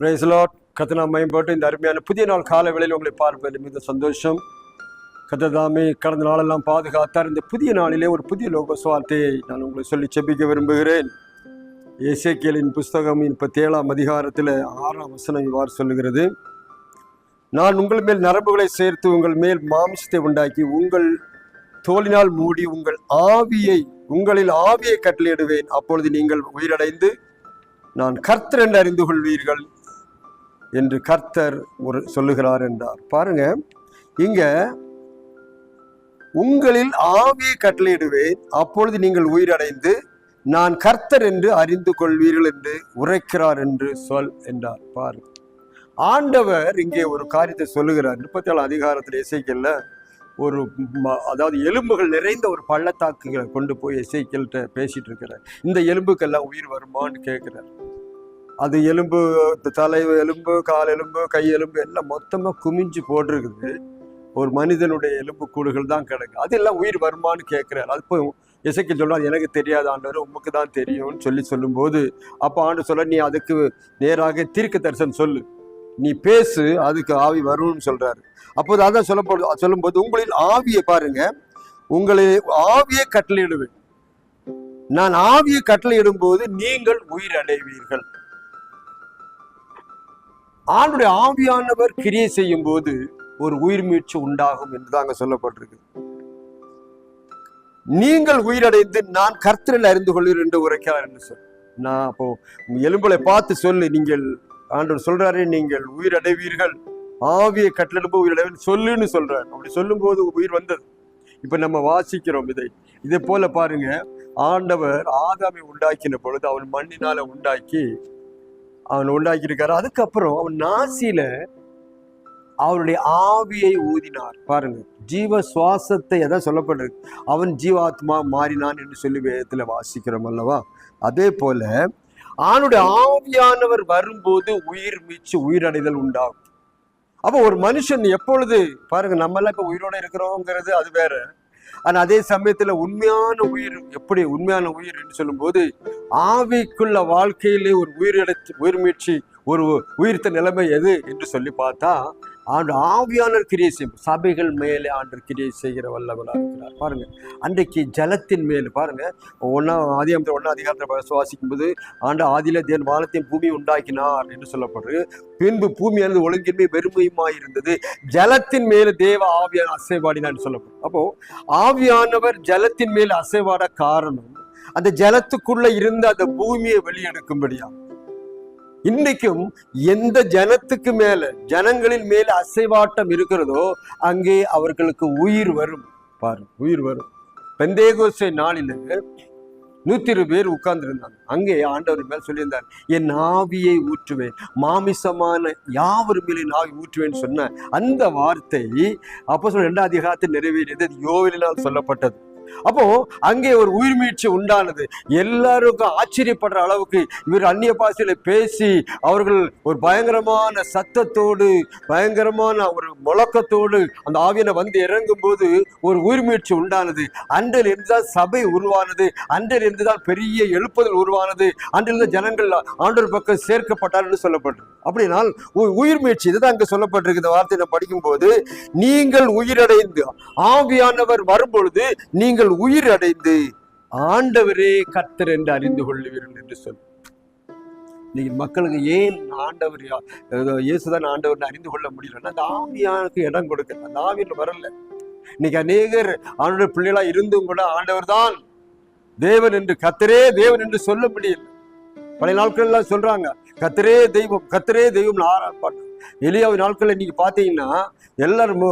பிரேசலாட் கத்தனா மேம்பட்டு இந்த அருமையான புதிய நாள் கால வேளையில் உங்களை பார்ப்பது மிக சந்தோஷம். கத்ததாமே கடந்த நாளெல்லாம் பாதுகாத்தார். இந்த புதிய நாளிலே ஒரு புதிய லோக சுவார்த்தையை நான் உங்களை சொல்லி செபிக்க விரும்புகிறேன். இசைக்கியலின் புஸ்தகம் முப்பத்தி ஏழாம் அதிகாரத்தில் ஆறாம் வசனம் இவ்வாறு சொல்லுகிறது. நான் உங்கள் மேல் நரம்புகளை சேர்த்து உங்கள் மேல் மாம்சத்தை உண்டாக்கி உங்கள் தோலினால் மூடி உங்கள் ஆவியை உங்களில் ஆவியை கட்டளையிடுவேன். அப்பொழுது நீங்கள் உயிரடைந்து நான் கர்த்தர் என்று அறிந்து கொள்வீர்கள். என்று கர்த்தர் ஒரு சொல்லுகிறார் என்றார். பாருங்க இங்க உங்களில் ஆவியை கட்டளையிடுவேன் அப்பொழுது நீங்கள் உயிரடைந்து நான் கர்த்தர் என்று அறிந்து கொள்வீர்கள் என்று உரைக்கிறார் என்று சொல் என்றார். பாரு ஆண்டவர் இங்கே ஒரு காரியத்தை சொல்லுகிறார். முப்பத்தி ஏழு அதிகாரத்தில் இசைக்கல்ல ஒரு அதாவது எலும்புகள் நிறைந்த ஒரு பள்ளத்தாக்குகளை கொண்டு போய் இசைக்கல்கிட்ட பேசிட்டு இருக்கிறார். இந்த எலும்புக்கெல்லாம் உயிர் வருமான்னு கேட்கிறார். அது எலும்பு இந்த தலை எலும்பு கால் எலும்பு கை எலும்பு எல்லாம் மொத்தமாக குமிஞ்சு போட்டிருக்குது. ஒரு மனிதனுடைய எலும்பு கூடுகள் தான் கிடக்கு. அதெல்லாம் உயிர் வருமான்னு கேட்குறாரு. அது இப்போ இசைக்கு சொல்றாரு எனக்கு தெரியாத ஆண்டவர் உமக்கு தான் தெரியும்னு சொல்லி சொல்லும்போது அப்போ ஆண்டு சொல்ல நீ அதுக்கு நேராக தீர்க்க தரிசனம் சொல்லு. நீ பேசு அதுக்கு ஆவி வரும்னு சொல்கிறாரு அப்போது அதான் சொல்லப்படும் சொல்லும்போது உங்களில் ஆவியை பாருங்க. உங்களை ஆவியை கட்டளையிடுவேன். நான் ஆவியை கட்டளையிடும் போது நீங்கள் உயிர் அடைவீர்கள் ஆண்டுடைய ஆவியானவர் கிரியை செய்யும் போது ஒரு உயிர் மீட்சி உண்டாகும் என்று அங்க சொல்லப்பட்டிருக்கு. நீங்கள் உயிரடைந்து நான் கர்த்தரில் அறிந்து கொள்கிறேன் என்று உரைக்கிறார் என்று சொல். நான் அப்போ எலும்புகளை பார்த்து சொல்லு நீங்கள் ஆண்டவர் சொல்றாரு நீங்கள் உயிரடைவீர்கள். ஆவியை கட்டளிடும்போது உயிரடைவீர்கள் சொல்லுன்னு சொல்றாரு. அப்படி சொல்லும்போது உயிர் வந்தது. இப்ப நம்ம வாசிக்கிறோம் இதை. இதே போல பாருங்க ஆண்டவர் ஆதாமை உண்டாக்கின பொழுது அவன் மண்ணினால உண்டாக்கி அவன் உண்டாக்கியிருக்காரு. அதுக்கப்புறம் அவன் நாசியில அவருடைய ஆவியை ஊதினார். பாருங்க ஜீவ சுவாசத்தை எதை சொல்லப்படுறது அவன் ஜீவாத்மா மாறினான் என்று சொல்லி வேதத்தில் வாசிக்கிறோம் அல்லவா? அதே போல ஆணுடைய ஆவியானவர் வரும்போது உயிர் மீச்சு உயிரடைதல் உண்டாகும். அப்போ ஒரு மனுஷன் எப்பொழுது பாருங்க நம்மளாம் இப்போ உயிரோட இருக்கிறோங்கிறது அது வேற. ஆனா அதே சமயத்துல உண்மையான உயிர் எப்படி உண்மையான உயிர் என்று சொல்லும்போது ஆவிக்குள்ள வாழ்க்கையிலே ஒரு உயிரிழச்சு உயிர் மீட்சி ஒரு உயிர்த்த நிலைமை எது என்று சொல்லி பார்த்தா ஆண்டு ஆவியானவர் கிரியை செய்யும். சபைகள் மேலே ஆண்டு கிரியை செய்கிற வல்லவராக இருக்கிறார். பாருங்க அன்றைக்கு ஜலத்தின் மேல் பாருங்க ஒன்னா ஆதியாமத்தில் ஒன்னா அதிகாரத்தில் சுவாசிக்கும் போது ஆண்டு ஆதியில தேன் வானத்தின் பூமி உண்டாக்கினார் என்று சொல்லப்படுது. பின்பு பூமியானது ஒழுங்கின்மை வெறுமையுமாய் இருந்தது ஜலத்தின் மேல் தேவ ஆவியான அசைவாடினார் சொல்லப்படும் அப்போ ஆவியானவர் ஜலத்தின் மேல் அசைவாட காரணம் அந்த ஜலத்துக்குள்ள இருந்து அந்த பூமியை வெளியெடுக்கும்படியா? இன்றைக்கும் எந்த ஜனத்துக்கு மேல ஜனங்களின் மேல அசைவாட்டம் இருக்கிறதோ அங்கே அவர்களுக்கு உயிர் வரும். பாரு உயிர் வரும். பெந்தேகோசை நாளில நூத்தி இருபது பேர் உட்கார்ந்துருந்தாங்க. அங்கே ஆண்டவர் மேல் சொல்லியிருந்தார் என் ஆவியை ஊற்றுவேன். மாமிசமான யாவர் மேலே என் ஆவி ஊற்றுவேன்னு சொன்ன அந்த வார்த்தை அப்போ சொல்ல ரெண்டாம் அதிகாரத்தில் நிறைவேறியது. அது யோவினால் சொல்லப்பட்டது. அப்போ அங்கே ஒரு உயிர் மீட்சி உண்டானது. எல்லாருக்கும் ஆச்சரியப்படுற அளவுக்கு இவர் அந்நிய பாசையில் பேசி அவர்கள் ஒரு பயங்கரமான சத்தத்தோடு பயங்கரமான ஒரு முழக்கத்தோடு அந்த ஆவியனை வந்து இறங்கும் போது ஒரு உயிர் மீட்சி உண்டானது. அன்றில் இருந்துதான் சபை உருவானது. அன்றில் இருந்துதான் பெரிய எழுப்புதல் உருவானது. அன்றிலிருந்து ஜனங்கள் ஆண்டோர் பக்கம் சேர்க்கப்பட்டார் என்று சொல்லப்பட்டது அப்படினால் உயிர் மீட்சி இதுதான் அங்க சொல்லப்பட்டிருக்கு இந்த வார்த்தையை படிக்கும் படிக்கும்போது. நீங்கள் உயிரடைந்து ஆவியானவர் வரும்பொழுது நீங்கள் நீங்கள் உயிர் அடைந்து ஆண்டவரே கர்த்தர் என்று அறிந்து கொள்ளுவீர்கள் என்று சொல். நீங்க மக்களுக்கு ஏன் ஆண்டவர் இயேசுதான் ஆண்டவர் அறிந்து கொள்ள முடியலன்னா அந்த ஆவியானுக்கு இடம் கொடுக்க அந்த ஆவியில் வரல. இன்னைக்கு அநேகர் ஆண்டவர் பிள்ளைகளா இருந்தும் கூட ஆண்டவர் தான் தேவன் என்று கத்தரே தேவன் என்று சொல்ல முடியல. பழைய நாட்கள் எல்லாம் சொல்றாங்க கத்தரே தெய்வம் கத்தரே தெய்வம் ஆராப்பாட்டு எளியாவது நாட்களில் நீங்க பார்த்தீங்கன்னா எல்லாரும்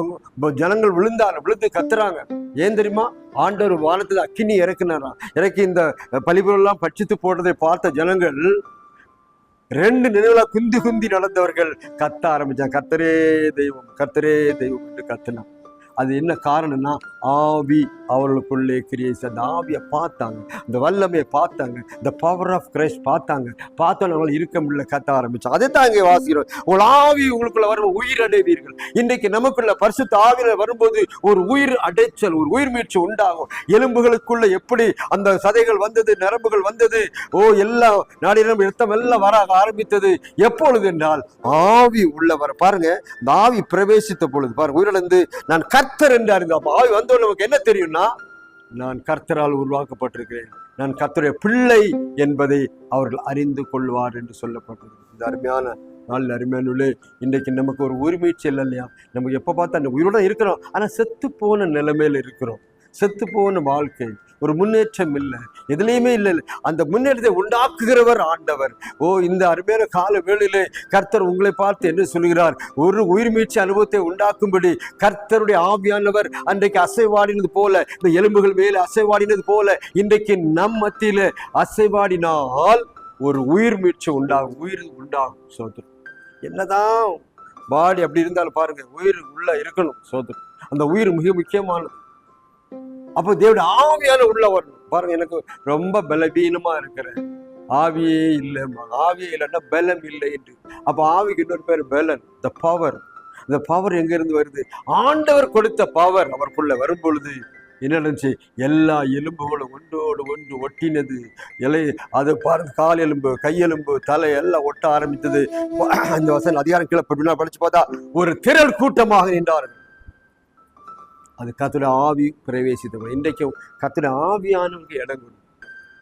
ஜனங்கள் விழுந்தாங்க விழுந்து கத்துறாங்க. ஏன் தெரியுமா? ஆண்டவர் வானத்துல அக்கினி இறக்குனாராம் இறக்கி இந்த பலிபுரெல்லாம் பட்சித்து போட்டதை பார்த்த ஜனங்கள் ரெண்டு நினைவுல குந்தி குந்தி நடந்தவர்கள் கத்த ஆரம்பிச்சாங்க. கத்தரே தெய்வம் கத்தரே தெய்வம் என்று கத்துனான் அது என்ன காரணம்னா ஆவி அவர்களுக்குள்ளே கிரியை அந்த ஆவியை பார்த்தாங்க. இந்த வல்லமையை பார்த்தாங்க. இந்த பவர் ஆஃப் கிரைஸ்ட் பார்த்தாங்க. பார்த்தோன்னு அவங்களால இருக்க முடியல கத்த ஆரம்பிச்சாங்க. அதை தான் இங்கே வாசிக்கிறோம். உங்கள் ஆவி உங்களுக்குள்ள வரும் உயிர் அடைவீர்கள். இன்றைக்கு நமக்குள்ள பரிசுத்த ஆவியில் வரும்போது ஒரு உயிர் அடைச்சல் ஒரு உயிர் முயற்சி உண்டாகும். எலும்புகளுக்குள்ள எப்படி அந்த சதைகள் வந்தது நரம்புகள் வந்தது ஓ எல்லாம் நாடினம் இரத்தம் எல்லாம் வர ஆரம்பித்தது. எப்பொழுது என்றால் ஆவி உள்ளவர் பாருங்க இந்த ஆவி பிரவேசித்த பொழுது பாருங்க உயிரிழந்து நான் கர்த்தர் என்று அறிந்த அப்ப ஆவி வந்த நமக்கு என்ன தெரியும்னா நான் கர்த்தரால் உருவாக்கப்பட்டிருக்கிறேன். நான் கர்த்தருடைய பிள்ளை என்பதை அவர்கள் அறிந்து கொள்வார் என்று சொல்லப்பட்டது இந்த அருமையான நாள் அருமையானுள்ளே இன்றைக்கு நமக்கு ஒரு உரிமைச்சு இல்லை இல்லையா? நமக்கு எப்போ பார்த்தா அந்த உயிரோட இருக்கிறோம். ஆனால் செத்து போன நிலைமையில இருக்கிறோம். செத்து போன வாழ்க்கை. ஒரு முன்னேற்றம் இல்லை. எதுலேயுமே இல்லை. அந்த முன்னேற்றத்தை உண்டாக்குகிறவர் ஆண்டவர். ஓ இந்த அருமையான கால வேளையிலே கர்த்தர் உங்களை பார்த்து என்ன சொல்கிறார்? ஒரு உயிர் மீட்சி அனுபவத்தை உண்டாக்கும்படி கர்த்தருடைய ஆவியானவர் அன்றைக்கு அசைவாடினது போல இந்த எலும்புகள் மேலே அசைவாடினது போல இன்றைக்கு நம் மத்தியில அசைவாடினால் ஒரு உயிர் மீட்சி உண்டாகும் உயிர் உண்டாகும் சோதரம் என்னதான் பாடி அப்படி இருந்தாலும் பாருங்க உயிர் உள்ள இருக்கணும் சோதரம் அந்த உயிர் மிக முக்கியமானது. அப்போ தேவடைய ஆவியால உள்ள வரணும். பாருங்க எனக்கு ரொம்ப பலவீனமா இருக்கிறேன் ஆவியே இல்லைம்மா ஆவியே இல்லைன்னா பலம் இல்லை என்று. அப்போ ஆவிக்கு இன்னொரு பேர் பலன் த பவர் இந்த பவர் எங்கேருந்து வருது? ஆண்டவர் கொடுத்த பவர் அவருக்குள்ள வரும் பொழுது என்ன நடந்துச்சு? எல்லா எலும்புகளும் ஒன்றோடு ஒன்று ஒட்டினது. இலை அது பாருங்க கால் எலும்பு கையெலும்பு தலை எல்லாம் ஒட்ட ஆரம்பித்தது. அந்த வசன் அதிகாரம் கீழே படிச்சு பார்த்தா ஒரு திரள் கூட்டமாக நின்றார்கள். அது கத்துல ஆவி பிரவேசித்தவங்க இன்றைக்கும் கத்துல ஆவியானவருக்கு இடம் கொடு.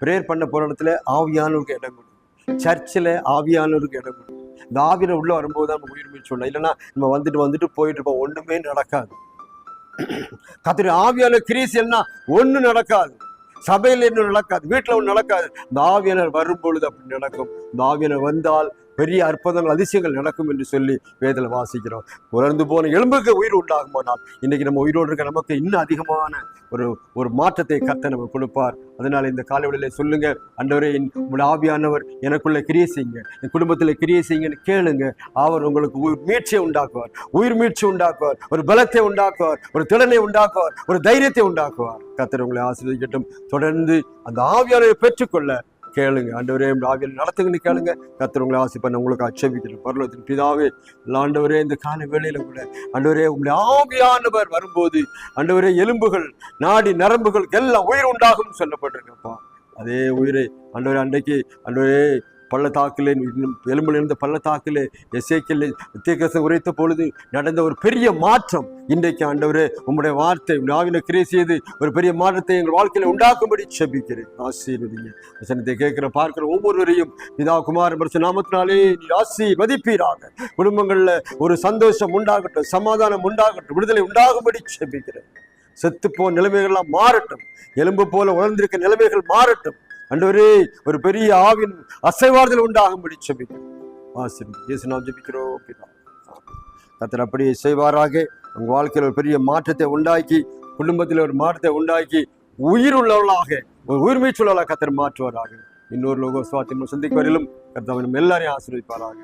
ப்ரேயர் பண்ண போகிற இடத்துல ஆவியானவருக்கு இடம் கொடு. சர்ச்சில் ஆவியானவருக்கு இடம் கொடு. இந்த ஆவியில் உள்ளே வரும்போது தான் நம்ம உயிர் சொல்லலாம் இல்லைன்னா நம்ம வந்துட்டு வந்துட்டு போயிட்டு இருப்போம். ஒன்றுமே நடக்காது. கத்துடைய ஆவியான கிரீசியல்னா ஒன்றும் நடக்காது. சபையில் இன்னும் நடக்காது. வீட்டில் ஒன்றும் நடக்காது. இந்த ஆவியனர் வரும் பொழுது அப்படி நடக்கும். இந்த ஆவியனர் வந்தால் பெரிய அற்புதங்கள் அதிசயங்கள் நடக்கும் என்று சொல்லி வேதத்தில் வாசிக்கிறோம். உலர்ந்து போன எலும்புக்கு உயிர் உண்டாகுமானால் இன்னைக்கு நம்ம உயிரோடு இருக்க நமக்கு இன்னும் அதிகமான ஒரு ஒரு மாற்றத்தை கத்த நம்ம கொடுப்பார். அதனால இந்த காலவெளியில சொல்லுங்க அண்டவரே என் உங்களுடைய ஆவியானவர் எனக்குள்ள கிரியை செய்யுங்க. என் குடும்பத்தில் கிரியை செய்யுங்கன்னு கேளுங்க. அவர் உங்களுக்கு உயிர் மீட்சியை உண்டாக்குவார். உயிர் மீட்சி உண்டாக்குவார். ஒரு பலத்தை உண்டாக்குவார். ஒரு திறனை உண்டாக்குவார். ஒரு தைரியத்தை உண்டாக்குவார். கத்தர் உங்களை ஆசீர்வதிக்கட்டும். தொடர்ந்து அந்த ஆவியானவை பெற்றுக்கொள்ள கேளுங்க. ஆண்டவரே இந்த ஆவியில் நடத்துங்கன்னு கேளுங்க. கத்தர் உங்களை ஆசை பண்ண உங்களுக்கு அச்சபிக்கிறேன் பரலத்தின் பிதாவே. ஆண்டவரே இந்த கால வேளையில கூட ஆண்டவரே உங்களுடைய ஆவியானவர் வரும்போது ஆண்டவரே எலும்புகள் நாடி நரம்புகள் எல்லாம் உயிர் உண்டாகும் சொல்லப்பட்டிருக்கப்பா. அதே உயிரை ஆண்டவரே அன்றைக்கு ஆண்டவரே பள்ளத்தாக்கிலே எலும்பில் இருந்த பள்ளத்தாக்கிலே எசேக்கில் வித்தியகசம் உரைத்த பொழுது நடந்த ஒரு பெரிய மாற்றம். இன்றைக்கு ஆண்டவரே உங்களுடைய வார்த்தை நாவின கிரியை செய்து ஒரு பெரிய மாற்றத்தை எங்கள் வாழ்க்கையில் உண்டாக்கும்படி செபிக்கிறேன். ஆசீர்வதிங்க. வசனத்தை கேட்கிற பார்க்கிற ஒவ்வொருவரையும் பிதா குமார் பரிசு நாமத்தினாலே நீ ஆசி மதிப்பீராக குடும்பங்களில் ஒரு சந்தோஷம் உண்டாகட்டும் சமாதானம் உண்டாகட்டும் விடுதலை உண்டாகும்படி செபிக்கிறேன். செத்துப்போ நிலைமைகள்லாம் மாறட்டும். எலும்பு போல உணர்ந்திருக்க நிலைமைகள் மாறட்டும். அண்டவரே ஒரு பெரிய ஆவின் அசைவாறுதல் உண்டாகும்படி செபிக்கிறோம் ஆசிரியர் இயேசு நாம் ஜெபிக்கிறோம் கத்தர் அப்படியே செய்வாராக. உங்க வாழ்க்கையில் ஒரு பெரிய மாற்றத்தை உண்டாக்கி குடும்பத்தில் ஒரு மாற்றத்தை உண்டாக்கி உயிர் உள்ளவர்களாக ஒரு உயிர்மீச்சுள்ளவர்களாக கத்தர் மாற்றுவாராக. இன்னொரு லோகோ சுவாத்தியம் சந்திக்கு வரையிலும் கத்தவனும் எல்லாரையும் ஆசீர்வதிப்பாராக.